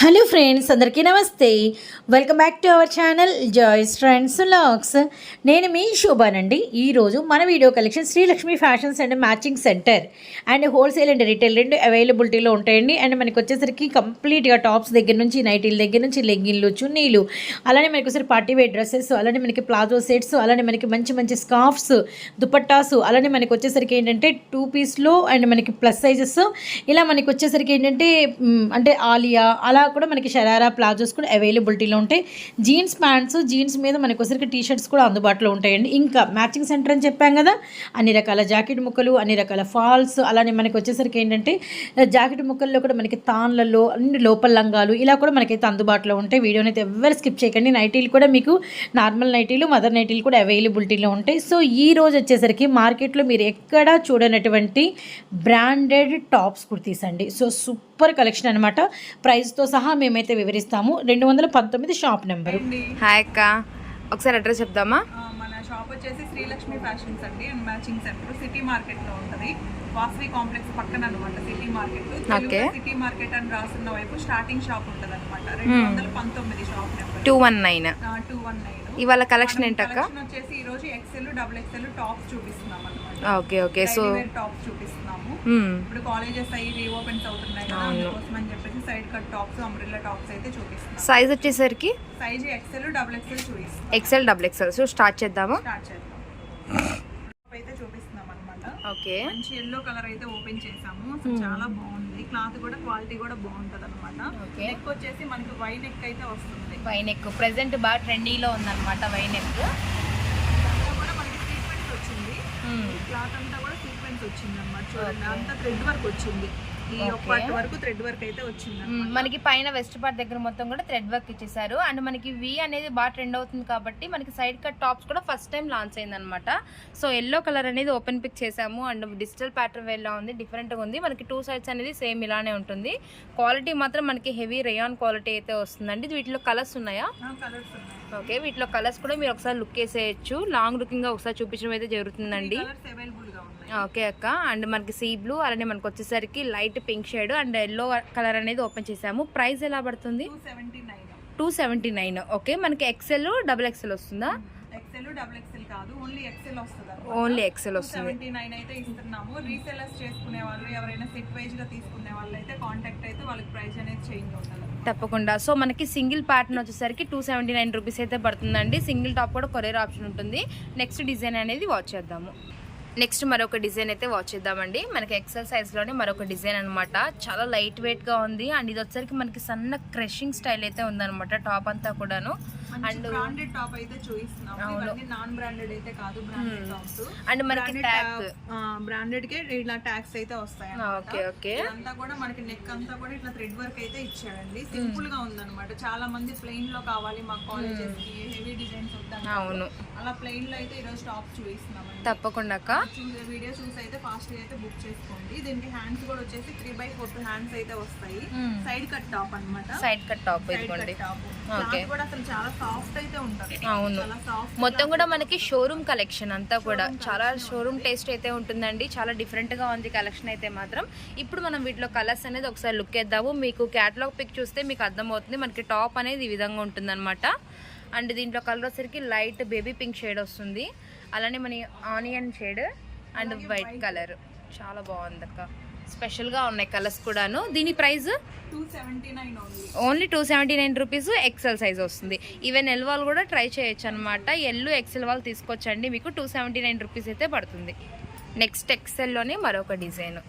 Hello friends అందరికీ నమస్తే. Welcome back to our channel joy's friends lakhs నేను మీ శోభానండి. ఈరోజు మన video collection Srilakshmi fashions and matching centre and wholesale and retail రెండు అవైలబిలిటీలో ఉంటాయండి. అండ్ మనకి వచ్చేసరికి కంప్లీట్గా టాప్స్ దగ్గర నుంచి నైటీల దగ్గర నుంచి లెగ్గిన్లు చున్నీలు అలానే మనకి ఒకసారి పార్టీ వేర్ డ్రెస్సెస్ అలానే మనకి ప్లాజో సెట్స్ అలానే మనకి మంచి మంచి స్కార్ఫ్స్ దుపట్టాస్ అలానే మనకి వచ్చేసరికి ఏంటంటే టూ పీస్లో అండ్ మనకి ప్లస్ సైజెస్ ఇలా మనకి వచ్చేసరికి ఏంటంటే అంటే ఆలియా అలా కూడా మనకి షరారా ప్లాజోస్ కూడా అవైలబిలిటీలో ఉంటాయి. జీన్స్ ప్యాంట్స్ జీన్స్ మీద మనకి వసరికి టీ షర్ట్స్ కూడా అందుబాటులో ఉంటాయండి. ఇంకా మ్యాచింగ్ సెంటర్ అని చెప్పాం కదా అన్ని రకాల జాకెట్ ముక్కలు అన్ని రకాల ఫాల్స్ అలానే మనకి వచ్చేసరికి ఏంటంటే జాకెట్ ముక్కల్లో కూడా మనకి తాన్లలో అన్ని లోపల లంగాలు ఇలా కూడా మనకైతే అందుబాటులో ఉంటాయి. వీడియోని అయితే ఎవరు స్కిప్ చేయకండి. నైటీలు కూడా మీకు నార్మల్ నైటీలు మదర్ నైటీలు కూడా అవైలబిలిటీలో ఉంటాయి. సో ఈ రోజు వచ్చేసరికి మార్కెట్లో మీరు ఎక్కడా చూడనటువంటి బ్రాండెడ్ టాప్స్ కుర్తీస్ అండి. సో సూపర్ కలెక్షన్ అనమాట ప్రైస్తో సహా మేమైతే వివరిస్తాము. రెండు వందల పంతొమ్మిది షాప్ నెంబరు. హాయ్ అక్క. ఒకసారి అడ్రస్ చెప్దామా? మన షాప్ వచ్చేసి శ్రీలక్ష్మి ఫ్యాషన్స్ అండి. అండ్ మ్యాచింగ్ సెంటర్ సిటీ మార్కెట్లో ఉంటది. వాసవి కాంప్లెక్స్ పక్కన అనమాట సిటీ మార్కెట్. సిటీ మార్కెట్ అని రాసున్న వైపు స్టార్టింగ్ షాప్ ఉంటది అనమాట రెండు వందల పంతొమ్మిది shop number. Two one nine two one nine ఇవాళ కలెక్షన్ ఏంటక్క? కలెక్షన్ వచ్చేసి ఈ రోజు ఎక్సెల్ డబుల్ ఎక్సెల్ టాప్స్ చూపిస్తున్నాం అనమాట ఓకే ఓకే. సో టాప్స్ చూపిస్తున్నాము మ్మ్. ఇప్పుడు కాలేజెస్ అయ్యి రీఓపెన్స్ అవుతున్నాయి కదా అందుకోసం అని చెప్పేసి side cut tops umbrella tops అయితే చూపిస్తున్నాం. సైజ్ వచ్చేసరికి? సైజ్ ఎక్సెల్ డబుల్ ఎక్సెల్ చూపిస్తున్నాం. XL double XL so start చేద్దామా? స్టార్ట్ చేద్దాం. అయితే చూపిస్తున్నాం అనమాట ఓకే మంచి ఎల్లో కలర్ అయితే ఓపెన్ చేసాము. అసలు చాలా బాగుంది. క్లాత్ కూడా క్వాలిటీ కూడా బాగుంటది అనమాట. నెక్ వచ్చేసి మనకి వై నెక్ అయితే వస్తుంది. వైనెక్ ప్రెసెంట్ బాగా ట్రెండీలో ఉందన్నమాట వైనెక్ అంతా కూడా మనకి సీక్వెన్స్ వచ్చింది. క్లాత్ అంతా కూడా సీక్వెన్స్ వచ్చింది చూడండి అంతా థ్రెడ్ వర్క్ వచ్చింది. ఈ ఒక పార్ట్ వరకు థ్రెడ్ వర్క్ అయితే వచ్చింది. మనకి పైన వెస్ట్ పార్ట్ దగ్గర మొత్తం కూడా థ్రెడ్ వర్క్ ఇచ్చేసారు. అండ్ మనకి వి అనేది బాగా ట్రెండ్ అవుతుంది కాబట్టి మనకి సైడ్ కట్ టాప్స్ కూడా ఫస్ట్ టైం లాంచ్ అయింది అనమాట సో ఎల్లో కలర్ అనేది ఓపెన్ పిక్ చేసాము. అండ్ డిజిటల్ ప్యాటర్న్ వేలా ఉంది డిఫరెంట్గా ఉంది. మనకి టూ సైడ్స్ అనేది సేమ్ ఇలానే ఉంటుంది. క్వాలిటీ మాత్రం మనకి హెవీ రేయాన్ క్వాలిటీ అయితే వస్తుందండి. వీటిలో కలర్స్ ఉన్నాయా? ఆ కలర్స్ ఉన్నాయి. ఓకే వీటిలో కలర్స్ కూడా మీరు ఒకసారి లుక్ వేసేయచ్చు లాంగ్ లుకింగ్గా ఒకసారి చూపించడం అయితే జరుగుతుందండి. ఓకే అక్క. అండ్ మనకి సీ బ్లూ అలానే మనకి వచ్చేసరికి light pink shade and yellow colour అనేది ఓపెన్ చేసాము. ప్రైస్ ఎలా పడుతుంది? Two seventy nine. ఓకే. మనకి ఎక్సెల్ డబుల్ ఎక్సెల్ వస్తుందా? ఎక్సెల్ డబుల్ ఎక్సెల్ కాదు ఓన్లీ ఎక్సెల్ వస్తుంది ఓన్లీ ఎక్సెల్ వస్తుంది. సెవెంటీ నైన్ అయితే ఇస్తున్నాము. రీసెలర్స్ చేసుకునే వాళ్ళు ఎవరైనా సెట్ వైజ్గా తీసుకునే వాళ్ళు అయితే కాంటాక్ట్ అయితే వాళ్ళకి ప్రైస్ అనేది చేంజ్ అవుతుంది. తప్పకుండా. సో మనకి సింగిల్ ప్యాటర్న్ వచ్చేసరికి టూ సెవెంటీ నైన్ రూపీస్ అయితే పడుతుందండి. సింగిల్ టాప్ కూడా కొరియర్ ఆప్షన్ ఉంటుంది. నెక్స్ట్ డిజైన్ అనేది వాచ్ చేద్దాము. నెక్స్ట్ మరొక డిజైన్ అయితే వాచ్ చేద్దామండి. మనకి ఎక్సెల్ సైజ్లోనే మరొక డిజైన్ అనమాట చాలా లైట్ వెయిట్గా ఉంది. అండ్ ఇది వచ్చరికి మనకి సన్న క్రషింగ్ స్టైల్ అయితే ఉందన్నమాట టాప్ అంతా కూడాను. అండ్ బ్రాండెడ్ టాప్ అయితే చూపిస్తున్నాము అవును. ఇవన్నీ నాన్ బ్రాండెడ్ అయితే కాదు బ్రాండెడ్ టాప్స్ అండ్ మనకి ట్యాగ్ బ్రాండెడ్ కే ఇలా ట్యాక్స్ అయితే వస్తాయి ఓకే ఓకే. ఇదంతా కూడా మనకి నెక్ అంతా కూడా ఇట్లా థ్రెడ్ వర్క్ అయితే ఇచ్చాడండి సింపుల్గా ఉందన్నమాట. చాలా మంది ప్లెయిన్లో కావాలి మా కాలేజెస్కి హెవీ డిజైన్స్ వద్దాం అవును. అలా ప్లెయిన్లో అయితే ఈరోజు టాప్ చూపిస్తున్నామండి. తప్పకుండా వీడియో చూసి అయితే ఫాస్ట్గా అయితే బుక్ చేసుకోండి. దీనికి హ్యాండ్స్ కూడా వచ్చేసి త్రీ బై ఫోర్ హ్యాండ్స్ అయితే వస్తాయి. సైడ్ కట్ టాప్ అన్నమాట. సైడ్ కట్ టాప్ టాప్ కూడా అసలు చాలా సాఫ్ట్ అయితే ఉంటది. అవును. మొత్తం కూడా మనకి షోరూమ్ కలెక్షన్ అంతా కూడా. చాలా షోరూమ్ టేస్ట్ అయితే ఉంటుందండి. చాలా డిఫరెంట్గా ఉంది కలెక్షన్ అయితే మాత్రం. ఇప్పుడు మనం వీటిలో కలర్స్ అనేది ఒకసారి లుక్ వేద్దాము మీకు క్యాటలాగ్ పిక్ చూస్తే మీకు అర్థమవుతుంది. మనకి టాప్ అనేది ఈ విధంగా ఉంటుందన్నమాట. అండ్ దీంట్లో కలర్ వచ్చరికి లైట్ బేబీ పింక్ షేడ్ వస్తుంది. అలానే మన onion shade and white colour చాలా బాగుంది అక్క స్పెషల్గా ఉన్నాయి కలర్స్ కూడాను. దీని price? Only two seventy nine rupees XL size వస్తుంది. ఈవెన్ ఎల్ వాళ్ళు కూడా ట్రై చేయొచ్చు అనమాట ఎల్ ఎక్సెల్ వాళ్ళు తీసుకొచ్చండి మీకు. టూ సెవెంటీ నైన్ రూపీస్ అయితే పడుతుంది. నెక్స్ట్ ఎక్సెల్లోనే మరొక డిజైన్.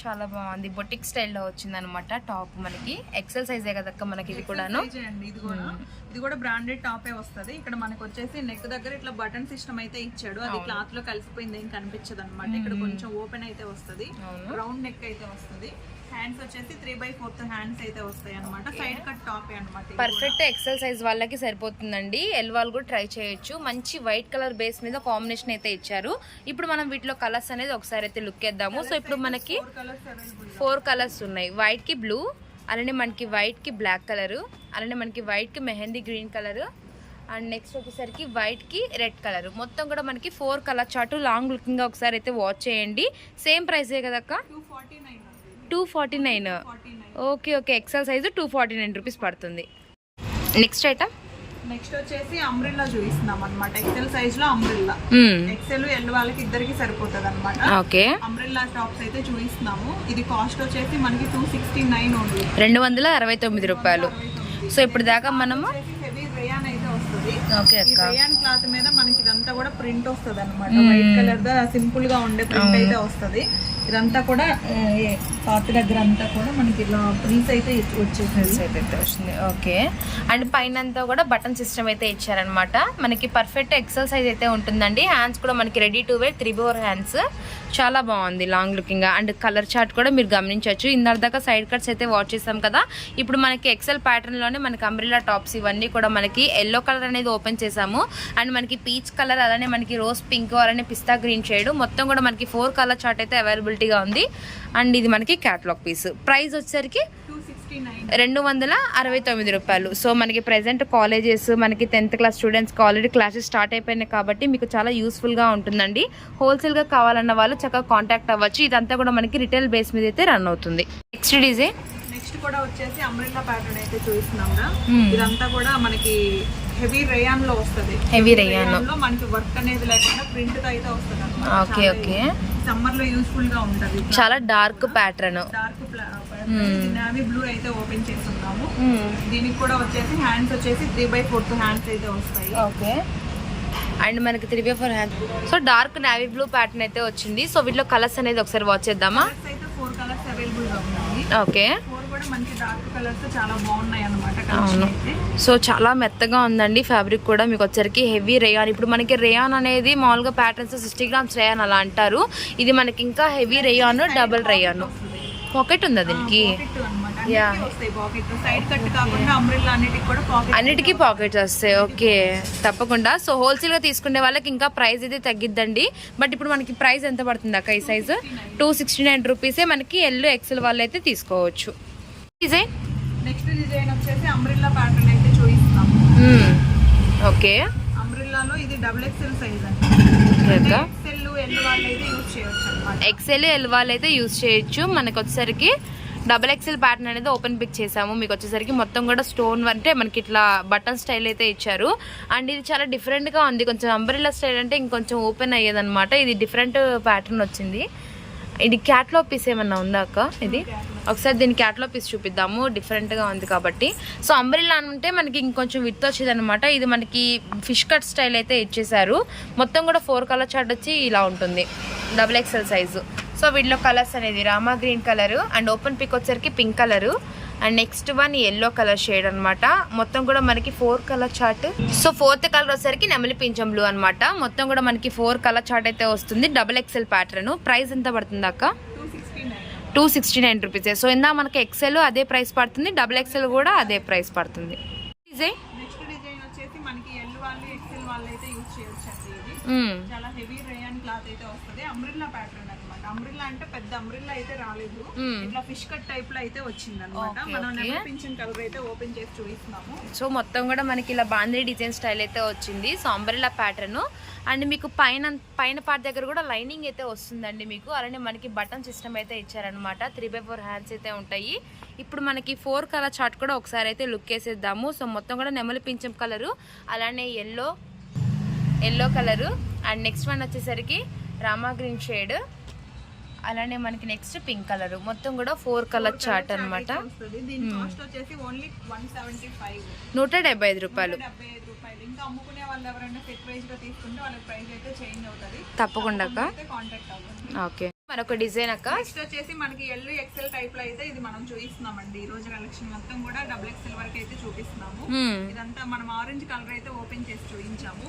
చాలా బాగుంది. బొటిక్ స్టైల్లో వచ్చింది అనమాట టాప్ మనకి. ఎక్సెల్ సైజే కదక్క మనకి ఇది కూడాను. ఇది కూడా బ్రాండెడ్ టాపే వస్తది. ఇక్కడ మనకు వచ్చేసి నెక్ దగ్గర ఇట్లా బటన్ సిస్టమ్ అయితే ఇచ్చాడు. అది క్లాత్లో కలిసిపోయింది ఏం కనిపించదు అనమాట ఇక్కడ కొంచెం ఓపెన్ అయితే వస్తది. రౌండ్ నెక్ అయితే వస్తది. హ్యాండ్స్ వచ్చేసి త్రీ బై ఫోర్త్ హ్యాండ్స్ అయితే వస్తాయి అనమాట సైడ్ కట్ టాపే అనమాట పర్ఫెక్ట్ ఎక్సెల్ సైజ్ వాళ్ళకి సరిపోతుందండి. ఎల్ వాళ్ళు కూడా ట్రై చేయొచ్చు. మంచి వైట్ కలర్ బేస్ మీద కాంబినేషన్ అయితే ఇచ్చారు. ఇప్పుడు మనం వీటిలో కలర్స్ అనేది ఒకసారి అయితే లుక్ వేద్దాము సో ఇప్పుడు మనకి ఫోర్ కలర్స్ ఉన్నాయి. వైట్కి బ్లూ అలానే మనకి వైట్కి బ్లాక్ కలర్ అలానే మనకి వైట్కి mehndi green colour and next వచ్చేసరికి వైట్కి రెడ్ కలర్ మొత్తం కూడా మనకి ఫోర్ కలర్ చాటు లాంగ్ లుకింగ్గా ఒకసారి అయితే వాచ్ చేయండి. సేమ్ ప్రైసే కదక్క? Two forty nine okay okay XL size two forty nine rupees పడుతుంది. నెక్స్ట్ ఐటమ్ నెక్స్ట్ వచ్చేసి అంబ్రిల్లా చూపిస్తున్నాం అనమాట ఎక్సెల్ సైజ్లో అంబ్రిల్లా ఎక్సెల్ ఎల్ వాళ్ళకి ఇద్దరికి సరిపోతుంది అనమాట ఓకే. అంబ్రిల్లా టాప్స్ అయితే చూపిస్తున్నాము. ఇది కాస్ట్ వచ్చేసి మనకి టూ సిక్స్టీ నైన్ రెండు వందల అరవై తొమ్మిది రూపాయలు. సో ఇప్పుడు దాకా మనము వస్తుంది ఓకే ఈ రేయాన్ క్లాత్ మీద మనకి ఇదంతా కూడా ప్రింట్ వస్తుంది అనమాట వైట్ కలర్ దా సింపుల్గా ఉండే ప్రింట్ అయితే వస్తుంది. ఇదంతా కూడా క్లాత్ దగ్గర అంతా కూడా మనకి ఇలా ప్రింట్స్ అయితే వచ్చేసేది. వచ్చింది ఓకే. అండ్ పైన అంతా కూడా బటన్ సిస్టమ్ అయితే ఇచ్చారనమాట మనకి పర్ఫెక్ట్ ఎక్సెల్ సైజ్ అయితే ఉంటుందండి. హ్యాండ్స్ కూడా మనకి ready to wear three bore hands చాలా బాగుంది long looking and colour chart కూడా మీరు గమనించవచ్చు. ఇందాక దాకా సైడ్ కట్స్ అయితే వాచ్ చేసాం కదా. ఇప్పుడు మనకి ఎక్సెల్ ప్యాటర్న్లోనే మనకి అంబ్రిల్లా టాప్స్ ఇవన్నీ కూడా మనకి ఎల్లో కలర్ అనేది ఓపెన్ చేసాము అండ్ మనకి పీచ్ కలర్ అలానే మనకి రోజ్ పింక్ అలానే పిస్తా గ్రీన్ షేడ్. మొత్తం కూడా మనకి ఫోర్ కలర్ చార్ట్ అయితే అవైలబిలిటీగా ఉంది. అండ్ ఇది మనకి క్యాటలాగ్ పీస్. ప్రైస్ వచ్చేసరికి రెండు వందల అరవై తొమ్మిది రూపాయలు. సో మనకి ప్రజెంట్ కాలేజెస్ మనకి టెన్త్ క్లాస్ స్టూడెంట్స్కి ఆల్రెడీ క్లాసెస్ స్టార్ట్ అయిపోయినాయి కాబట్టి మీకు చాలా యూస్ఫుల్గా ఉంటుందండి. హోల్సేల్గా కావాలన్న వాళ్ళు చక్కగా కాంటాక్ట్ అవ్వచ్చు. ఇదంతా కూడా మనకి రిటైల్ బేస్ మీద అయితే రన్ అవుతుంది. Next design. నెక్స్ట్ కూడా వచ్చేసి అంబ్రిల్లా ప్యాటర్న్ అయితే. Hmm. ఇదంతా కూడా మనకి హెవీ రేయాన్లో వస్తుంది. Heavy rayon. లో మనకి వర్క్ అనేది లేకుండా ప్రింట్తో అయితే వస్తుంది ఓకే ఓకే. సమ్మర్లో యూస్ఫుల్గా ఉంటది. చాలా dark pattern. Dark. Navy blue అయితే ఓపెన్ చేస్తున్నాము. దీనికి కూడా వచ్చేసి హ్యాండ్స్ వచ్చేసి త్రీ బై ఫోర్త్ హ్యాండ్స్ అయితే వస్తాయి. ఓకే. అండ్ మనకి three by four hand so dark navy blue pattern అయితే వచ్చింది. సో వీటిలో కలర్స్ అనేది ఒకసారి వాచ్ చేద్దామా? అయితే ఫోర్ కలర్స్ అవైలబుల్గా ఉన్నాయి. ఓకే. ఫోర్ కూడా మంచి డార్క్ కలర్స్ చాలా బాగున్నాయి అనమాట అవును. సో చాలా మెత్తగా ఉందండి ఫ్యాబ్రిక్ కూడా. మీకు వచ్చరికి హెవీ రేయాన్ ఇప్పుడు మనకి రేయాన్ అనేది మామూలుగా ప్యాటర్న్స్ సిక్స్టీ గ్రామ్స్ రేయాన్ అలా అంటారు. ఇది మనకి ఇంకా heavy rayon double rayon pocket ఉందా దీనికి? అన్నిటికి పాకెట్స్ వస్తాయి ఓకే తప్పకుండా. సో హోల్సేల్గా తీసుకునే వాళ్ళకి ఇంకా ప్రైస్ అయితే తగ్గిద్దండి. బట్ ఇప్పుడు మనకి ప్రైస్ ఎంత పడుతుంది అక్క ఈ సైజు టూ సిక్స్టీ నైన్ రూపీసే మనకి ఎల్లో ఎక్సెల్ వాళ్ళు అయితే తీసుకోవచ్చు. డిజైన్? నెక్స్ట్ డిజైన్ వచ్చేసి అంబ్రిల్లా ప్యాటర్న్ అయితే చూపిస్తున్నాము ఓకే. అంబ్రిల్లాలో ఇది డబుల్ ఎక్స్ఎల్ సైజ్ అండి. ఎక్స్ఎల్ ఎల్ వాళ్ళు అయితే యూజ్ చేయొచ్చు ఎల్ యూస్ చేయొచ్చు. మనకు వచ్చేసరికి డబల్ ఎక్సెల్ ప్యాటర్న్ అనేది ఓపెన్ పిక్ చేసాము. మీకు వచ్చేసరికి మొత్తం కూడా స్టోన్ అంటే మనకి ఇట్లా బటన్ స్టైల్ అయితే ఇచ్చారు. అండ్ ఇది చాలా డిఫరెంట్గా ఉంది. కొంచెం అంబ్రిల్లా స్టైల్ అంటే ఇంకొంచెం ఓపెన్ అయ్యేదన్నమాట. ఇది డిఫరెంట్ ప్యాటర్న్ వచ్చింది. ఇది క్యాట్లో పీస్ ఏమన్నా ఉందా అక్క? ఇది? ఒకసారి దీని క్యాట్లో పీస్ చూపిద్దాము. డిఫరెంట్గా ఉంది కాబట్టి. సో అంబ్రిల్లా అంటే మనకి ఇంకొంచెం విత్ వచ్చేది అనమాట ఇది మనకి ఫిష్ కట్ స్టైల్ అయితే ఇచ్చేసారు మొత్తం కూడా ఫోర్ కలర్ చార్ట్ వచ్చి ఇలా ఉంటుంది. డబుల్ ఎక్సెల్ సైజు సో వీటిలో కలర్స్ అనేది Rama green colour and open pick వచ్చరికి pink colour and next one yellow colour shade అనమాట మొత్తం కూడా మనకి four colour chart so fourth colour వచ్చేసరికి నెమలి పింఛం బ్లూ అనమాట మొత్తం కూడా మనకి ఫోర్ కలర్ చార్ట్ అయితే వస్తుంది. డబుల్ ఎక్సెల్ ప్యాటర్న్ ప్రైస్ ఎంత పడుతుంది అక్క? Two sixty nine rupees so ఇందా మనకి ఎక్సెల్ అదే ప్రైస్ పడుతుంది డబుల్ ఎక్సెల్ కూడా అదే ప్రైస్ పడుతుంది. డిజైన్ నెక్స్ట్ డిజైన్ వచ్చేసి మనకి ఎల్ వాళ్ళు ఎక్స్ఎల్ వాళ్ళు అయితే యూజ్ చేయొచ్చు అండి ఇది. మ్మ్. చాలా హెవీ రేయాన్ క్లాత్ అయితే వస్తుంది. అంబ్రిల్లా ప్యాటర్న్ అంబ్రిల్లా అంటే పెద్ద అంబ్రిల్లా అయితే రాలేదు. ఇట్లా ఫిష్ కట్ టైప్లో అయితే వచ్చింది అనమాట మనం కలర్ అయితే ఓపెన్ చేసి చూపిస్తున్నాము. సో మొత్తం కూడా మనకి ఇలా బాందీ డిజైన్ స్టైల్ అయితే వచ్చింది. సో అంబ్రెల్లా ప్యాటర్న్ అండ్ మీకు పైన పైన పార్ట్ దగ్గర కూడా లైనింగ్ అయితే వస్తుందండి మీకు. అలానే మనకి బటన్ సిస్టమ్ అయితే ఇచ్చారనమాట త్రీ బై ఫోర్ హ్యాండ్స్ అయితే ఉంటాయి. ఇప్పుడు మనకి ఫోర్ కలర్ చార్ట్ కూడా ఒకసారి అయితే లుక్ వేసేద్దాము సో మొత్తం కూడా నెమలి పింఛం కలరు అలానే yellow yellow colour. And next one వచ్చేసరికి రామా గ్రీన్ షేడ్ అలానే మనకి నెక్స్ట్ పింక్ కలర్ మొత్తం కూడా ఫోర్ కలర్ చార్ట్ ఫైవ్ నూట డెబ్బై ఐదు రూపాయలు. డెబ్బై ఐదు రూపాయలు. ఇంకా అమ్ముకునే వాళ్ళు ఎవరైనా సెట్ ప్రైస్గా తీసుకుంటే వాళ్ళ ప్రైస్ అయితే చేంజ్ అవుతుంది. తప్పకుండా ఓకే. మరొక డిజైన్ అక్క. నెక్స్ట్ వచ్చేసి మనకి ఎల్ ఎక్సెల్ టైప్లో అయితే ఇది మనం చూపిస్తున్నామండి. ఈ రోజు కలెక్షన్ మొత్తం కూడా డబుల్ ఎక్సెల్ వరకు అయితే చూపిస్తున్నాము. ఇదంతా మనం ఆరెంజ్ కలర్ అయితే ఓపెన్ చేసి చూపించాము.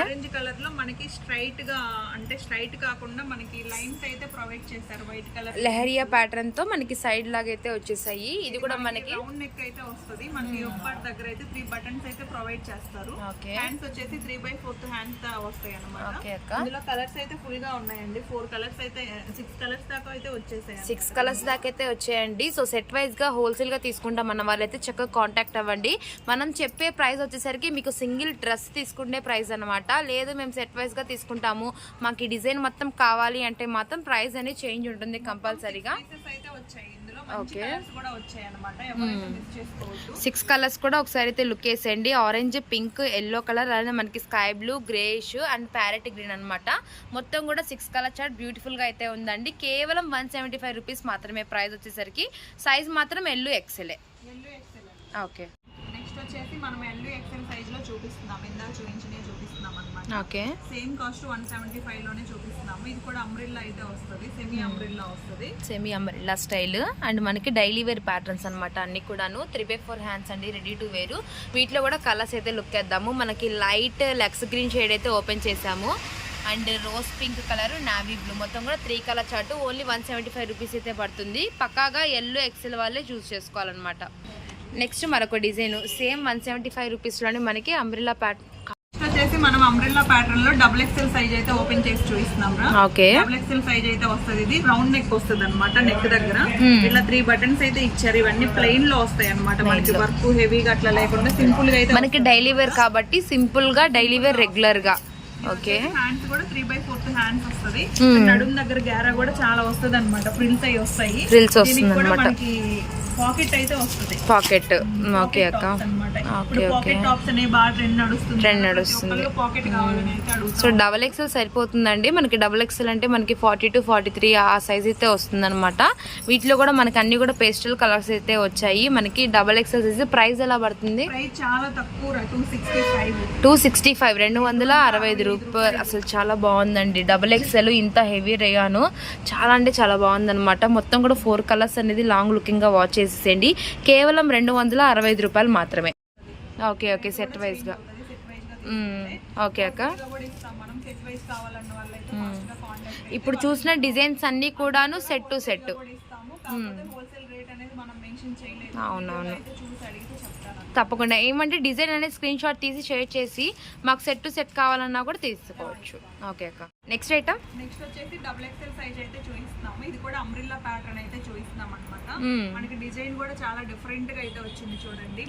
ఆరెంజ్ కలర్లో మనకి స్ట్రైట్గా అంటే స్ట్రైట్ కాకుండా మనకి లైన్స్ అయితే ప్రొవైడ్ చేశారు వైట్ కలర్ లెహరియా ప్యాటర్న్తో మనకి సైడ్ లాగా అయితే వచ్చేసాయి. ఇది కూడా మనకి రౌండ్ నెక్ అయితే వస్తుంది. మనకి ఒక పార్ట్ దగ్గర అయితే త్రీ బటన్స్ అయితే ప్రొవైడ్ చేస్తారు. హ్యాండ్స్ వచ్చేసి త్రీ బై ఫోర్త్ హ్యాండ్స్ వస్తాయి అక్క. ఇందులో కలర్స్ అయితే ఫుల్గా ఉన్నాయండి. ఫోర్ కలర్స్ అయితే సిక్స్ కలర్స్ దాకా అయితే వచ్చేసాయి సిక్స్ కలర్స్ దాకా అయితే వచ్చాయండి. సో సెట్ వైజ్గా హోల్సేల్గా తీసుకుంటాం అన్న వాళ్ళైతే చక్కగా కాంటాక్ట్ అవ్వండి. మనం చెప్పే ప్రైస్ వచ్చేసరికి మీకు సింగిల్ డ్రెస్ తీసుకునే ప్రైస్ అన్నమాట. లేదు మేము సెట్ వైజ్గా తీసుకుంటాము. మాకు ఈ డిజైన్ మొత్తం కావాలి అంటే మాత్రం ప్రైస్ అనేది చేంజ్ ఉంటుంది కంపల్సరీగా. అయితే వచ్చాయి. చేసుకోవద్దు. సిక్స్ కలర్స్ కూడా ఒకసారి అయితే లుక్ వేసేయండి. ఆరెంజ్ పింక్ ఎల్లో కలర్ అలానే మనకి sky blue greyish and parrot green అన్నమాట. మొత్తం కూడా సిక్స్ కలర్ చార్ట్ బ్యూటిఫుల్గా అయితే ఉందండి. కేవలం వన్ సెవెంటీ ఫైవ్ రూపీస్ మాత్రమే ప్రైస్ వచ్చేసరికి. సైజ్ మాత్రం ఎల్లు ఎక్సెలే ఓకే నెక్స్ట్ వచ్చేసి మనం ఎల్లు ఎక్సెల్ సైజ్లో చూపిస్తున్నాం. ఇందాక చూపించినే అన్నమాట okay. Same cost one seventy ఫైవ్లోనే చూపిస్తున్నాము. ఇది కూడా అంబ్రిల్లా అయితే వస్తుంది. సెమీ అంబ్రిల్లా వస్తుంది. సెమీ అంబ్రెల్లా స్టైల్ అండ్ మనకి డైలీ వేర్ ప్యాటర్న్స్ అనమాట అన్ని కూడాను. త్రీ బై ఫోర్ హ్యాండ్స్ అండి రెడీ టు వేరు వీటిలో కూడా కలర్స్ అయితే లుక్ వేద్దాము మనకి లైట్ లెక్స్ గ్రీన్ షేడ్ అయితే ఓపెన్ చేసాము and rose pink colour navy blue మొత్తం కూడా three colour chart only one seventy five rupees అయితే పడుతుంది. పక్కాగా ఎల్లో ఎక్సెల్ వాళ్ళే చూస్ చేసుకోవాలన్నమాట. నెక్స్ట్ మరొక design same one seventy five రూపీస్లోనే మనకి అంబ్రిల్లా ప్యాట్ వచ్చేసి మనం అంబ్రిల్లా ప్యాటర్న్లో డబుల్ ఎక్సెల్ సైజ్ అయితే ఓపెన్ చేసి చూపిస్తున్నాం ఓకే డబుల్ ఎక్సెల్ సైజ్ అయితే వస్తుంది ఇది. రౌండ్ నెక్ వస్తుంది అనమాట నెక్ దగ్గర ఇట్లా త్రీ బటన్స్ అయితే ఇచ్చారు. ఇవన్నీ ప్లెయిన్లో వస్తాయి అనమాట మనకి వర్క్ హెవీగా అట్లా లేకుండా సింపుల్గా అయితే మనకి డైలీ వేర్ కాబట్టి సింపుల్గా డైలీ వేర్ రెగ్యులర్గా. ఓకే హ్యాండ్స్ కూడా త్రీ బై ఫోర్త్ హ్యాండ్స్ వస్తది. నడుము దగ్గర గ్యారా కూడా చాలా వస్తుంది అనమాట ప్రిల్స్ అయి వస్తాయి. కూడా వస్తుందన్నమాట. మనకి పాకెట్ అయితే వస్తుంది. పాకెట్ ఓకే అక్క. ఓకే ఓకే ట్రెండ్ నడుస్తుంది. సో డబల్ ఎక్స్ఎల్ సరిపోతుందండి. మనకి డబల్ ఎక్స్ఎల్ అంటే మనకి ఫార్టీ టు ఫార్టీ త్రీ ఆ సైజ్ అయితే వస్తుందన్నమాట. వీటిలో కూడా మనకి అన్ని కూడా పేస్టల్ కలర్స్ అయితే వచ్చాయి. మనకి డబల్ ఎక్స్ఎల్ సైజ్ ప్రైస్ ఎలా పడుతుంది? చాలా తక్కువ టూ సిక్స్టీ ఫైవ్ రెండు వందల అరవై ఐదు రూపాయలు. అసలు చాలా బాగుందండి. డబల్ ఎక్స్ఎల్ ఇంత హెవీ రేయాను. చాలా అంటే చాలా బాగుందన్నమాట. మొత్తం కూడా ఫోర్ కలర్స్ అనేది లాంగ్ లుకింగ్గా వాచ్ చేసేసేయండి. కేవలం రెండు వందల అరవై ఐదు రూపాయలు మాత్రమే. ఓకే ఓకే సెట్ వైజ్గా ఓకే అక్క. ఇప్పుడు చూసిన డిజైన్స్ అన్నీ కూడాను సెట్ టు సెట్ అవునవును అయితే చూసి అడిగితే చెప్తాను తప్పకుండా. ఏమంటే డిజైన్ అనేది స్క్రీన్ షాట్ తీసి షేర్ చేసి మాకు సెట్ టు సెట్ కావాలన్నా కూడా తీసుకోవచ్చు. ఓకే అక్క. నెక్స్ట్ ఐటమ్ నెక్స్ట్ వచ్చేసి డబుల్ ఎక్స్ఎల్ సైజ్ అయితే చూపిస్తున్నాము. ఇది కూడా అంబ్రిల్లా ప్యాటర్న్ అయితే చూపిస్తున్నాం అనమాట మనకి డిజైన్ కూడా చాలా డిఫరెంట్గా అయితే వచ్చింది చూడండి.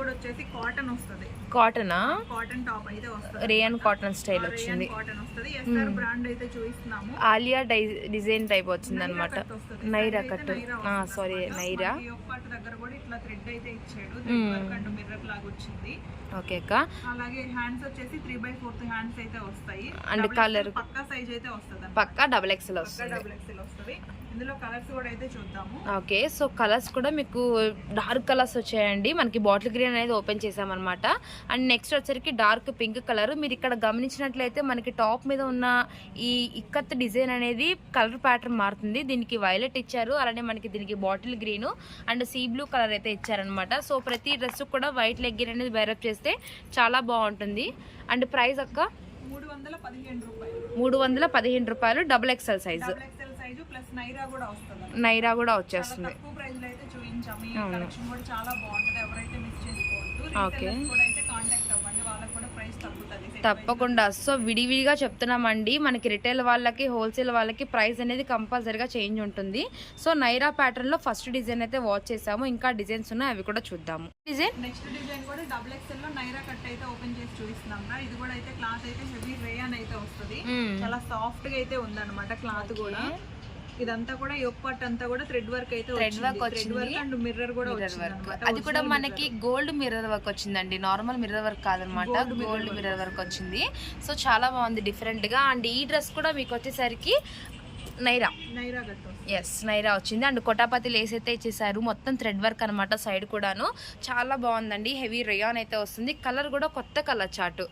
కూడా వచ్చేసి కాటన్ వస్తుంది. కాటనా కాటన్ టాప్ అయితే వస్తుంది రేయన్ కాటన్ స్టైల్ వచ్చింది. కాటన్ వస్తుంది. ఎస్ఆర్ బ్రాండ్ అయితే చూపిస్తున్నాము. ఆలియా డిజైన్ టైప్ వచ్చింది అనమాట. Naira cut sorry. నైరా దగ్గర ఇట్లా థ్రెడ్ అయితే ఇచ్చాడు. థ్రెడ్ వర్క్ అండ్ మిర్రర్ లాగా వచ్చింది. ఓకే అక్క. అలాగే హ్యాండ్స్ వచ్చేసి త్రీ బై ఫోర్త్ హ్యాండ్స్ అయితే వస్తాయి. colour- XL పక్కా సైజ్ అయితే వస్తుంది పక్కా డబల్ ఎక్స్ఎల్ వస్తుంది. డబుల్ ఎక్స్ఎల్ వస్తుంది. ఇందులో కలర్స్ కూడా అయితే చూద్దాము. ఓకే సో కలర్స్ కూడా మీకు డార్క్ కలర్స్ వచ్చాయండి. మనకి బాటిల్ గ్రీన్ అనేది ఓపెన్ చేసామన్నమాట అండ్ నెక్స్ట్ వచ్చరికి డార్క్ పింక్ కలర్ మీరు ఇక్కడ గమనించినట్లయితే మనకి టాప్ మీద ఉన్న ఈ ఇక్కత్ డిజైన్ అనేది కలర్ ప్యాటర్న్ మారుతుంది. దీనికి వైలెట్ ఇచ్చారు. అలానే మనకి దీనికి bottle green and sea blue colour అయితే ఇచ్చారనమాట సో ప్రతి డ్రెస్ కూడా వైట్ లెగ్గిన్ అనేది వైరప్ చేస్తే చాలా బాగుంటుంది. అండ్ ప్రైస్ అక్క? మూడు వందల పదిహేను రూపాయలు. మూడు వందల పదిహేను రూపాయలు double XL size size plus Naira కూడా వస్తుంది నైరా కూడా వచ్చేస్తుంది. తక్కువ ప్రైస్లో అయితే చూపించాము. ఈ కలెక్షన్ కూడా చాలా బాగుంటది. ఎవరైతే మిస్ చేసుకోవద్దు Okay. రీసెల్లర్స్ కూడా అయితే కాంటాక్ట్ అవ్వండి. వాళ్ళకి కూడా ప్రైస్ తగ్గుతుంది. తప్పకుండా. సో విడివిడిగా చెప్తున్నామండి. మనకి రిటైల్ వాళ్ళకి హోల్సేల్ వాళ్ళకి ప్రైస్ అనేది కంపల్సరీగా చేంజ్ ఉంటుంది. సో నైరా ప్యాటర్న్లో ఫస్ట్ డిజైన్ అయితే వాచ్ చేసాము. ఇంకా డిజైన్స్ ఉన్నాయి అవి కూడా చూద్దాము. డిజైన్ నెక్స్ట్ డిజైన్ కూడా డబుల్ ఎక్స్ఎల్లో నైరా కట్ అయితే ఓపెన్ చేసి చూపిస్తున్నాం ఇది కూడా అయితే క్లాత్ అయితే హెవీ రేయన్ అయితే వస్తుంది. చాలా సాఫ్ట్గా అయితే ఉందన్నమాట క్లాత్ కూడా. ఇదంతా కూడా యోక్ పార్ట్ అంతా కూడా థ్రెడ్ వర్క్ అయితే థ్రెడ్ వచ్చింది. వర్క్ అండ్ మిర్రర్ కూడా అన్నమాట. అది కూడా మనకి గోల్డ్ మిర్రర్ వర్క్ వచ్చిందండి. నార్మల్ మిర్రర్ వర్క్ కాదనమాట. Gold mirror work. వచ్చింది. సో చాలా బాగుంది డిఫరెంట్గా. అండ్ ఈ డ్రెస్ కూడా మీకు వచ్చేసరికి నైరా. నైరా. ఎస్ నైరా వచ్చింది. అండ్ కొటాపతి లేస్ అయితే ఇచ్చేసారు. మొత్తం థ్రెడ్ వర్క్ అనమాట సైడ్ కూడాను. చాలా బాగుందండి. హెవీ రేయాన్ అయితే వస్తుంది. కలర్ కూడా కొత్త కలర్ చాటు.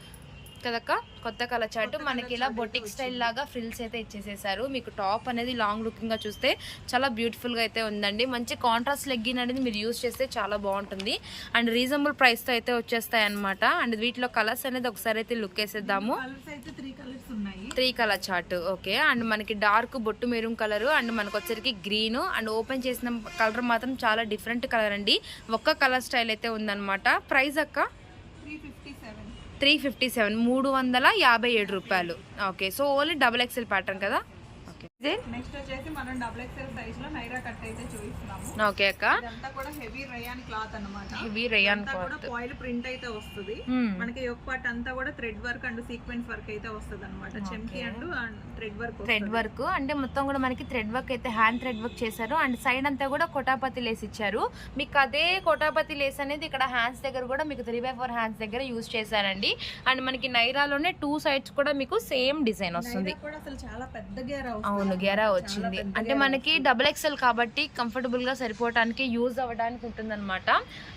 కదక్క? కొత్త కలర్ చాటు. మనకి ఇలా బొటిక్ స్టైల్ లాగా ఫ్రిల్స్ అయితే ఇచ్చేసేసారు. మీకు టాప్ అనేది లాంగ్ లుకింగ్గా చూస్తే చాలా బ్యూటిఫుల్గా అయితే ఉందండి. మంచి కాంట్రాస్ట్ లెగ్గిన్ అనేది మీరు యూస్ చేస్తే చాలా బాగుంటుంది. అండ్ రీజనబుల్ ప్రైస్తో అయితే వచ్చేస్తాయి అనమాట అండ్ వీటిలో కలర్స్ అనేది ఒకసారి అయితే లుక్ వేసేద్దాము. కలర్స్ అయితే త్రీ కలర్స్ ఉన్నాయి. Three colour chart okay. And మనకి డార్క్ బొట్టు మెరూన్ కలర్. అండ్ మనకు వచ్చరికి గ్రీన్. అండ్ ఓపెన్ చేసిన కలర్ మాత్రం చాలా డిఫరెంట్ కలర్ అండి. ఒక్క కలర్ స్టైల్ అయితే ఉందన్నమాట. ప్రైస్ అక్క? Three fifty seven. Three fifty seven మూడు వందల యాభై ఏడు రూపాయలు. Okay so only double XL pattern కదా? నెక్స్ట్ వచ్చేసి మనం డబుల్ ఎక్స్ఎల్ సైజ్లో నైరా కట్ అయితే చూపిస్తున్నాము. ఓకే అక్క. ఇదంతా కూడా హెవీ రయాన్ క్లాత్ అన్నమాట. ఇవి రేయాన్ ప్రింట్ అయితే వస్తుంది. మనకి పార్ట్ అంతా కూడా thread work and sequence work అయితే వస్తుంది అనమాట చెంకి and thread work thread work అంటే మొత్తం కూడా మనకి థ్రెడ్ వర్క్ అయితే హ్యాండ్ థ్రెడ్ వర్క్ చేశారు. అండ్ సైడ్ అంతా కూడా కొటాపతి లేస్ ఇచ్చారు. మీకు అదే కొటాపతి లేస్ అనేది ఇక్కడ హ్యాండ్స్ దగ్గర కూడా మీకు త్రీ బై ఫోర్ హ్యాండ్స్ దగ్గర యూజ్ చేశారండి. అండ్ మనకి నైరాలోనే టూ సైడ్స్ కూడా మీకు సేమ్ డిజైన్ వస్తుంది. కూడా అసలు చాలా పెద్ద గేర్ అవును? గెరా వచ్చింది. అంటే మనకి డబుల్ ఎక్స్ఎల్ కాబట్టి కంఫర్టబుల్గా సరిపోవడానికి యూజ్ అవ్వడానికి ఉంటుంది అనమాట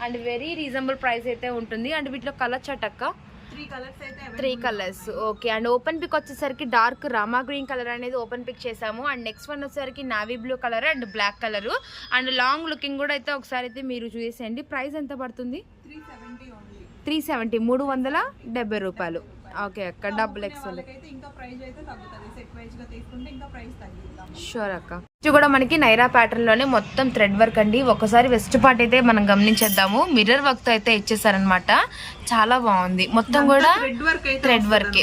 అండ్ వెరీ రీజనబుల్ ప్రైస్ అయితే ఉంటుంది. అండ్ వీటిలో కలర్ చటక్క త్రీ కలర్స్ అయితే three colours okay and open pick వచ్చేసరికి డార్క్ రామా గ్రీన్ కలర్ అనేది ఓపెన్ పిక్ చేసాము. అండ్ నెక్స్ట్ వన్ వచ్చేసరికి navy blue colour and black colour and long looking కూడా అయితే ఒకసారి అయితే మీరు చూసేయండి ప్రైస్ ఎంత పడుతుంది? త్రీ సెవెంటీ మూడు వందల డెబ్బై రూపాయలు. ఓకే అక్క. డబుల్ ఎక్స్ఎల్ అయితే ఇంకా ప్రైస్ అయితే తగ్గుతుంది. సెట్ వైజ్గా తీసుకుంటే ఇంకా ప్రైస్ తగ్గిద్దాం. షూర్ అక్క. ఇది కూడా మనకి నైరా ప్యాటర్న్లోనే మొత్తం థ్రెడ్ వర్క్ అండి. ఒకసారి వెస్ట్ పార్ట్ అయితే మనం గమనించేద్దాము. మిర్రర్ వర్క్తో అయితే ఇచ్చేసారనమాట చాలా బాగుంది. మొత్తం కూడా thread work thread work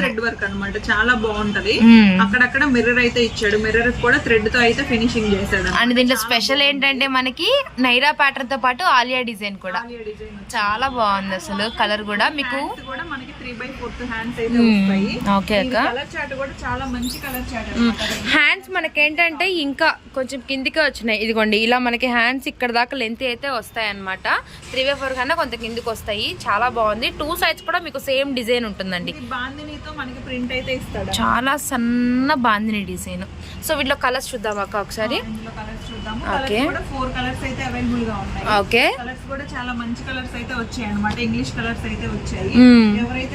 thread work అన్నమాట. చాలా బాగుంటది. మ్మ్. అక్కడక్కడ మిర్రర్ అయితే ఇచ్చాడు. మిర్రర్ కూడా థ్రెడ్తో అయితే ఫినిషింగ్ చేశాడు అండ్ దీంట్లో స్పెషల్ ఏంటంటే మనకి నైరా ప్యాటర్న్తో పాటు ఆలియా డిజైన్ కూడా. చాలా బాగుంది అసలు. కలర్ కూడా మీకు కూడా మనకి త్రీ బై ఫోర్త్ హ్యాండ్స్ అయితే వస్తాయి. ఓకే అక్క. కలర్ చార్ట్ కూడా చాలా మంచి కలర్ చార్ట్ హ్యాండ్స్ మనకేంటంటే ఇంకా కొంచెం కిందికి వచ్చినాయి. ఇదిగోండి ఇలా మనకి హ్యాండ్స్ ఇక్కడ దాకా లెంత్ అయితే వస్తాయి అనమాట త్రీ బై ఫోర్ కన్నా కొంత కిందికి వస్తాయి. చాలా బాగుంది. టూ సైడ్స్ కూడా మీకు సేమ్ డిజైన్ ఉంటుందండి. బాందినితో మనకి ప్రింట్ అయితే ఇస్తాడు. చాలా సన్న బాందిని డిజైన్. సో వీటిలో కలర్స్ చూద్దాం అక్క ఒకసారి. కూడా ఫోర్ కలర్స్ అయితే అవైలబుల్గా ఉన్నాయి. ఓకే. కలర్స్ కూడా చాలా మంచి కలర్స్ అయితే వచ్చాయి అన్నమాట. ఇంగ్లీష్ కలర్స్ అయితే వచ్చాయి.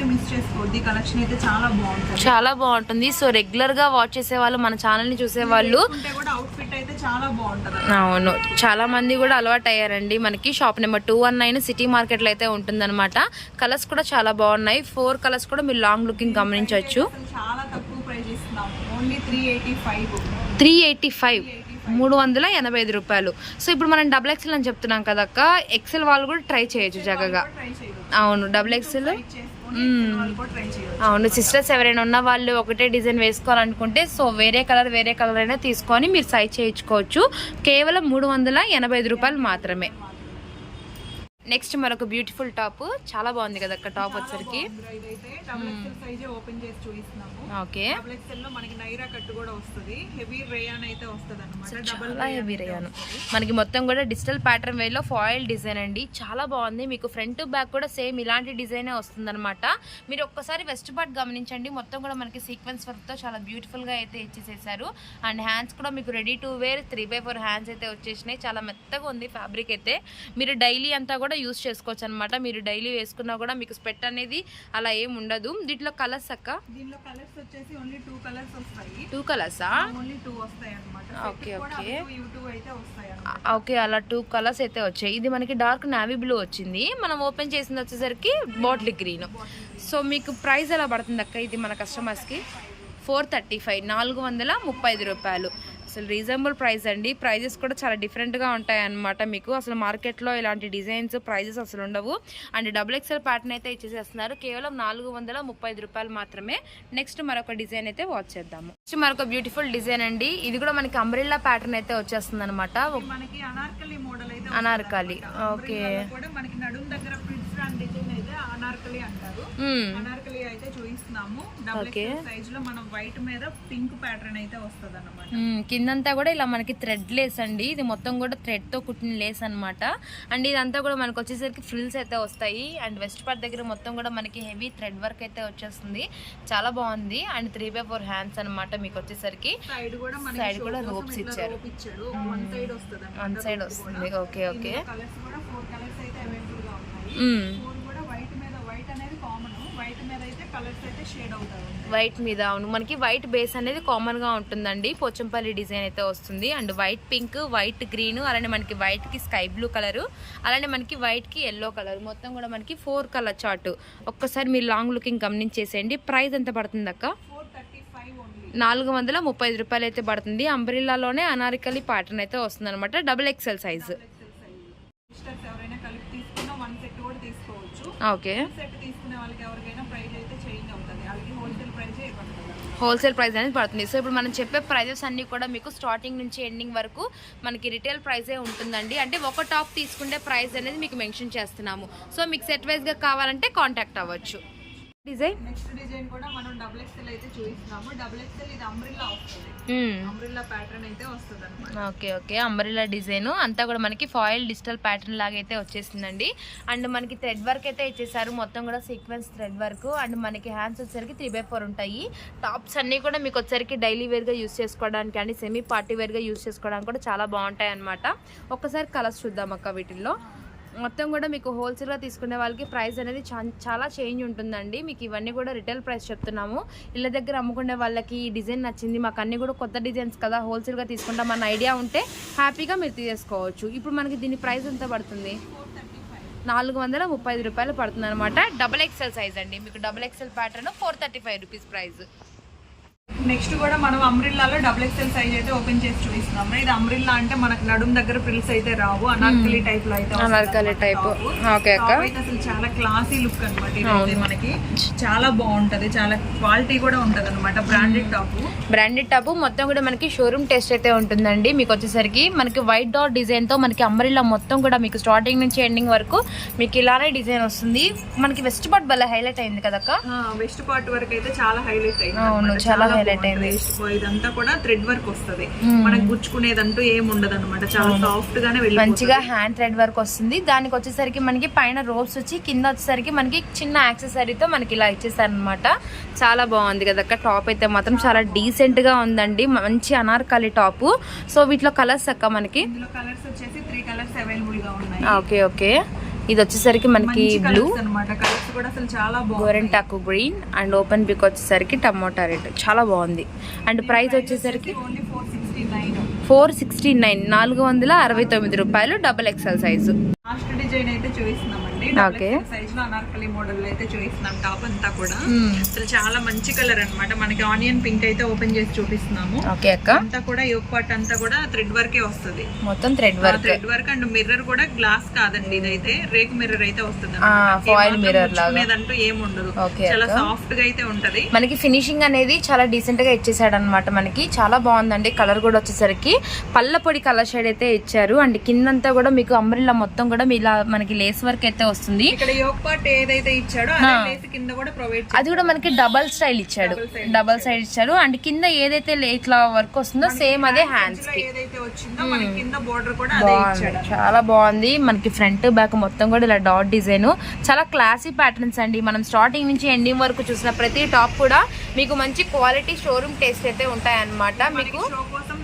ఎవరైతే మిస్ చేసుకోవద్దు కలెక్షన్ అయితే చాలా బాగుంటుంది. చాలా బాగుంటుంది. సో రెగ్యులర్గా వాచ్ చేసే వాళ్ళు మన ఛానల్ని చూసే వాళ్ళు ఉంటే కూడా అవుట్ ఫిట్ అయితే చాలా బాగుంటది అవును. చాలా మంది కూడా అలవాటు అయ్యారండి మనకి. Shop number two one nine city మార్కెట్లో అయితే ఉంటుందన్నమాట. కలర్స్ కూడా చాలా బాగున్నాయి. ఫోర్ కలర్స్ కూడా మీరు లాంగ్ లుకింగ్ గమనించవచ్చు. చాలా తక్కువ ప్రైస్ ఇస్తున్నాము. Only three eighty five three eighty five మూడు వందల ఎనభై ఐదు రూపాయలు. సో ఇప్పుడు మనం డబుల్ ఎక్సెల్ అని చెప్తున్నాం కదక్క. ఎక్సెల్ వాళ్ళు కూడా ట్రై చేయొచ్చు చక్కగా చేయొచ్చు. అవును. డబుల్ ఎక్సెల్ అవును సిస్టర్స్ ఎవరైనా ఉన్న వాళ్ళు ఒకటే డిజైన్ వేసుకోవాలనుకుంటే సో వేరే కలర్ వేరే కలర్ అయినా తీసుకొని మీరు సైజ్ చేయించుకోవచ్చు. కేవలం మూడు వందల ఎనభై ఐదు రూపాయలు మాత్రమే. నెక్స్ట్ మరొక బ్యూటిఫుల్ టాప్. చాలా బాగుంది కదా అక్క టాప్ వచ్చరికి ఇదైతే డబుల్ ఎక్స్ఎల్ సైజ్ ఓపెన్ చేసి చూపిస్తున్నాము ఓకే. లో మనకి నైరా కట్ కూడా వస్తుంది. హెవీ రేయాన్ అయితే వస్తుంది అనమాట డబుల్ చాలా హెవీ రేయాను మనకి మొత్తం కూడా డిజిటల్ ప్యాటర్న్ వేలో ఫాయిల్ డిజైన్ అండి. చాలా బాగుంది. మీకు ఫ్రంట్ బ్యాక్ కూడా సేమ్ ఇలాంటి డిజైనే వస్తుందన్నమాట. మీరు ఒక్కసారి వెస్ట్ పార్ట్ గమనించండి. మొత్తం కూడా మనకి సీక్వెన్స్ వర్క్తో చాలా బ్యూటిఫుల్గా అయితే ఇచ్చేసేసారు. అండ్ హ్యాండ్స్ కూడా మీకు ready to wear. Three by four hands అయితే వచ్చేసినాయి. చాలా మెత్తగా ఉంది ఫ్యాబ్రిక్ అయితే. మీరు డైలీ అంతా కూడా యూస్ చేసుకోవచ్చు అనమాట మీరు డైలీ వేసుకున్నా కూడా మీకు స్పెట్ అనేది అలా ఏం ఉండదు. దీంట్లో కలర్స్ అక్క? దీనిలో కలర్స్ వచ్చేసి ఓన్లీ టూ కలర్స్ వస్తాయి. టూ కలర్సా? ఓన్లీ టూ వస్తాయి అనమాట వస్తాయి అన్నమాట ఓకే. అలా టూ కలర్స్ అయితే వచ్చాయి. ఇది మనకి డార్క్ నావీ బ్లూ వచ్చింది. మనం ఓపెన్ చేసింది వచ్చేసరికి బాటిల్ గ్రీన్. సో మీకు ప్రైస్ ఎలా పడుతుంది అక్క ఇది మన కస్టమర్స్కి ఫోర్ థర్టీ ఫైవ్ నాలుగు వందల ముప్పై ఐదు రూపాయలు. అసలు రీజనబుల్ ప్రైస్ అండి. ప్రైజెస్ కూడా చాలా డిఫరెంట్గా ఉంటాయి అన్నమాట మీకు. అసలు మార్కెట్లో ఇలాంటి డిజైన్స్ ప్రైజెస్ అసలు ఉండవు. అండ్ డబుల్ ఎక్స్ఎల్ ప్యాటర్న్ అయితే ఇచ్చేసేస్తున్నారు. కేవలం నాలుగు వందల ముప్పై ఐదు రూపాయలు మాత్రమే. నెక్స్ట్ మరొక డిజైన్ అయితే వాచ్ చేద్దాము. నెక్స్ట్ మరొక బ్యూటిఫుల్ డిజైన్ అండి. ఇది కూడా మనకి అంబ్రిల్లా ప్యాటర్న్ అయితే వచ్చేస్తుంది అనమాట అనార్కలి మోడల్ అయితే అనార్కలి. ఓకే మనకి నడుం దగ్గర ప్రిన్స్ అండ్ డిజైన్ అయితే అనార్కలి అంటారు అనార్కలి అయితే చూపిస్తున్నాము. Double Okay. సైజ్లో మనం వైట్ మీద పింక్ ప్యాటర్న్ అయితే వస్తుంది అన్నమాట మ్మ్. కిందంతా కూడా ఇలా మనకి థ్రెడ్ లేస్ అండి. ఇది మొత్తం కూడా థ్రెడ్తో కుట్టిన లేస్ అన్నమాట. అండ్ ఇదంతా కూడా మనకు వచ్చేసరికి ఫ్రిల్స్ అయితే వస్తాయి. అండ్ వెస్ట్ పార్ట్ దగ్గర మొత్తం కూడా మనకి హెవీ థ్రెడ్ వర్క్ అయితే వచ్చేస్తుంది. చాలా బాగుంది. And three by four hands అన్నమాట మీకు వచ్చేసరికి. సైడ్ కూడా Side కూడా ropes ఇచ్చారు. ఇచ్చాడు. వన్ సైడ్ వస్తుంది వన్ సైడ్ వస్తుంది. ఓకే ఓకే కలర్స్ కూడా ఫోర్ కలర్స్ అయితే అవైలబుల్గా ఉన్నాయి మ్మ్. ఫోర్ కూడా వైట్ మీద వైట్ అనేది కామన్ వైట్ మీద అవును. మనకి వైట్ బేస్ అనేది కామన్గా ఉంటుందండి. పోచంపల్లి డిజైన్ అయితే వస్తుంది. And white pink white green అలానే మనకి వైట్కి స్కై బ్లూ కలర్ అలానే మనకి వైట్కి ఎల్లో కలర్ మొత్తం కూడా మనకి ఫోర్ కలర్ చార్ట్ ఒక్కసారి మీరు లాంగ్ లుకింగ్ గమనించేసేయండి. ప్రైస్ ఎంత పడుతుంది అక్క? నాలుగు వందల ముప్పై ఐదు రూపాయలు అయితే పడుతుంది. అంబ్రిల్లాలోనే అనారికలి ప్యాటర్న్ అయితే వస్తుంది అనమాట డబుల్ ఎక్సెల్ సైజ్ కలిపి తీసుకున్నా వన్ సెట్ కూడా తీసుకోవచ్చు. ఓకే. సెట్ తీసుకునే వాళ్ళకి ఎవరికైనా ప్రైస్ అయితే చేంజ్ అవుతుంది. అలాగే హోల్సేల్ ప్రైస్ హోల్సేల్ ప్రైస్ అనేది పడుతుంది. సో ఇప్పుడు మనం చెప్పే ప్రైజెస్ అన్నీ కూడా మీకు స్టార్టింగ్ నుంచి ఎండింగ్ వరకు మనకి రిటైల్ ప్రైసే ఉంటుందండి. అంటే ఒక టాప్ తీసుకుంటే ప్రైస్ అనేది మీకు మెన్షన్ చేస్తున్నాము. సో మీకు సెట్ వైజ్గా కావాలంటే కాంటాక్ట్ అవ్వచ్చు. డిజైన్? నెక్స్ట్ డిజైన్ కూడా మనం డబుల్ ఎక్స్ఎల్ అయితే చూపిస్తున్నాము. డబుల్ ఎక్స్ఎల్ ఇది అంబ్రిల్లా వస్తుంది. అంబ్రిల్లా ప్యాటర్న్ అయితే వస్తుంది అనమాట ఓకే ఓకే. అంబరిలా డిజైన్ అంతా కూడా మనకి ఫాయిల్ డిజిటల్ ప్యాటర్న్ లాగా అయితే వచ్చేసిందండి. అండ్ మనకి థ్రెడ్ వర్క్ అయితే ఇచ్చేసారు. మొత్తం కూడా సీక్వెన్స్ థ్రెడ్ వర్క్ అండ్ మనకి హ్యాండ్స్ వచ్చేసరికి త్రీ బై ఫోర్ ఉంటాయి. టాప్స్ అన్నీ కూడా మీకు వచ్చేసరికి డైలీ వేర్గా యూస్ చేసుకోవడానికి అండ్ సెమీ పార్టీ వేర్గా యూస్ చేసుకోవడానికి కూడా చాలా బాగుంటాయి అనమాట ఒక్కసారి కలర్స్ చూద్దాం అక్క వీటిల్లో. మొత్తం కూడా మీకు హోల్సేల్గా తీసుకునే వాళ్ళకి ప్రైస్ అనేది చా- చాలా చేంజ్ ఉంటుందండి. మీకు ఇవన్నీ కూడా రిటైల్ ప్రైస్ చెప్తున్నాము. ఇళ్ళ దగ్గర అమ్ముకునే వాళ్ళకి ఈ డిజైన్ నచ్చింది. మాకు అన్నీ కూడా కొత్త డిజైన్స్ కదా హోల్సేల్గా తీసుకుంటామన్న ఐడియా ఉంటే హ్యాపీగా మీరు తీసేసుకోవచ్చు. ఇప్పుడు మనకి దీని ప్రైస్ ఎంత పడుతుంది? నాలుగు వందల ముప్పై ఐదు రూపాయలు పడుతుంది అనమాట డబల్ ఎక్సెల్ సైజ్ అండి. మీకు double XL pattern four thirty five rupees price next కూడా మనం అంబ్రిల్లాలో డబుల్ ఎక్స్ఎల్ సైజ్ అయితే ఓపెన్ చేసి చూపిస్తున్నాము ఇది అంబ్రిల్లా అంటే మనకు నడుం దగ్గర ప్రిల్స్ అయితే రావు అనార్కలి టైప్లో అయితే అనార్కలి top. ఓకే అక్క. అసలు చాలా క్లాసీ లుక్ అనమాట ఇది మనకి. చాలా బాగుంటది చాలా క్వాలిటీ కూడా ఉంటది అనమాట బ్రాండెడ్ టాప్ బ్రాండెడ్ టాప్ మొత్తం కూడా మనకి షోరూమ్ టెస్ట్ అయితే ఉంటుందండి. మీకు వచ్చేసరికి మనకి వైట్ డాట్ డిజైన్తో మనకి అంబరిలా మొత్తం కూడా మీకు స్టార్టింగ్ నుంచి ఎండింగ్ వరకు మీకు ఇలానే డిజైన్ వస్తుంది. మనకి వెస్ట్ పార్ట్ భలే హైలైట్ అయింది కదక్క? వెస్ట్ పార్ట్ వరకు అయితే చాలా హైలైట్ అయింది అవును. చాలా highlight బాగుంటది. అయింది. Waist part ఇదంతా కూడా థ్రెడ్ వర్క్ వస్తది. మనకు గుచ్చుకునేదంటూ ఏం ఉండదు అనమాట చాలా సాఫ్ట్ గానే మంచిగా హ్యాండ్ థ్రెడ్ వర్క్ వస్తుంది. దానికి వచ్చేసరికి మనకి పైన రోప్స్ వచ్చి కింద వచ్చేసరికి మనకి చిన్న యాక్సెసరీతో మనకి ఇలా ఇచ్చేసారనమాట చాలా బాగుంది కదక్క టాప్ అయితే మాత్రం చాలా డీసెంట్గా ఉందండి. మంచి అనార్కలి టాప్. సో వీటిలో కలర్స్ అక్క మనకి? కలర్స్ వచ్చేసి త్రీ కలర్స్ అవైలబుల్గా ఉన్నాయి. ఓకే ఓకే ఇది వచ్చేసరికి మనకి బ్లూ గోరెంటాకు గ్రీన్ అండ్ ఓపెన్ పిక్ వచ్చేసరికి టమోటా రెడ్ చాలా బాగుంది. అండ్ ప్రైస్ వచ్చేసరికి ఫోర్ సిక్స్టీ నైన్ నాలుగు వందల అరవై తొమ్మిది రూపాయలు డబల్ ఎక్స్ఎల్ సైజు డిజైన్ అయితే చూపిస్తున్నామండి Okay. సైజ్లో అనార్కలి మోడల్ అయితే చూపిస్తున్నాం. టాప్ అంతా కూడా. అసలు చాలా మంచి కలర్ అన్నమాట. మనకి ఆనియన్ పింక్ అయితే ఓపెన్ చేసి చూపిస్తున్నాము. ఓకే అక్క. అంతా కూడా యోగ్ పార్ట్ అంతా కూడా థ్రెడ్ వర్కే వస్తుంది. మొత్తం thread work thread work and mirror కూడా గ్లాస్ కాదండి ఇదైతే. రేక్ మిర్రర్ అయితే వస్తుంది mirror లాగా. ఏముండదు Okay, చాలా సాఫ్ట్గా అయితే ఉంటది. మనకి ఫినిషింగ్ అనేది చాలా డీసెంట్గా ఇచ్చేసాడు అనమాట మనకి. చాలా బాగుందండి కలర్ కూడా వచ్చేసరికి. పళ్ళ పొడి కలర్ షేడ్ అయితే ఇచ్చారు. అండ్ కిందంతా కూడా మీకు అంబ్రిల్లా మొత్తం కూడా మీ ఇలా మనకి లేస్ వర్క్ అయితే వస్తుంది. ఇక్కడ యోగ్ పార్ట్ ఏదైతే ఇచ్చాడో అదే కింద కూడా ప్రొవైడ్ అది కూడా మనకి డబల్ స్టైల్ ఇచ్చాడు. డబల్ సైడ్ ఇచ్చారు అండ్ కింద ఏదైతే ఇట్లా వర్క్ వస్తుందో సేమ్ అదే హ్యాండ్స్కి. ఇచ్చాడు. చాలా బాగుంది. మనకి ఫ్రంట్ బ్యాక్ మొత్తం కూడా ఇలా డాట్ డిజైన్ చాలా క్లాసీ ప్యాటర్న్స్ అండి. మనం స్టార్టింగ్ నుంచి ఎండింగ్ వరకు చూసిన ప్రతి టాప్ కూడా మీకు మంచి క్వాలిటీ షోరూమ్ టేస్ట్ అయితే ఉంటాయన్నమాట. మీకు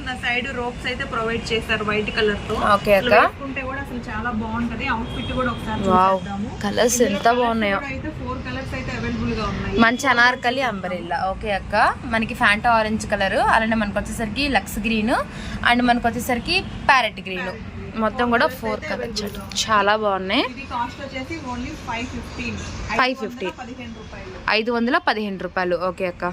షో కోసం నా సైడ్ రోప్స్ అయితే ప్రొవైడ్ చేస్తారు వైట్ కలర్తో. ఓకే అక్క. వేసుకుంటే కూడా అసలు చాలా బాగుంటది. అవుట్ఫిట్ కూడా ఒకసారి వావ్ చూసేద్దాము. కలర్స్ ఎంత బాగున్నాయో. అయితే ఫోర్ కలర్స్ అయితే అవైలబుల్గా ఉన్నాయి. మంచి అనార్కలి అంబరిల్లా ఓకే అక్క. మనకి ఫ్యాంటా ఆరెంజ్ కలర్ అలానే మనకు వచ్చేసరికి లక్స్ గ్రీన్ అండ్ మనకు వచ్చేసరికి ప్యారెట్ గ్రీన్ మొత్తం కూడా ఫోర్ కలర్స్ చాలా బాగున్నాయి. Five fifteen 515. పదిహేను రూపాయలు. ఐదు వందల పదిహేను రూపాయలు. ఓకే అక్క.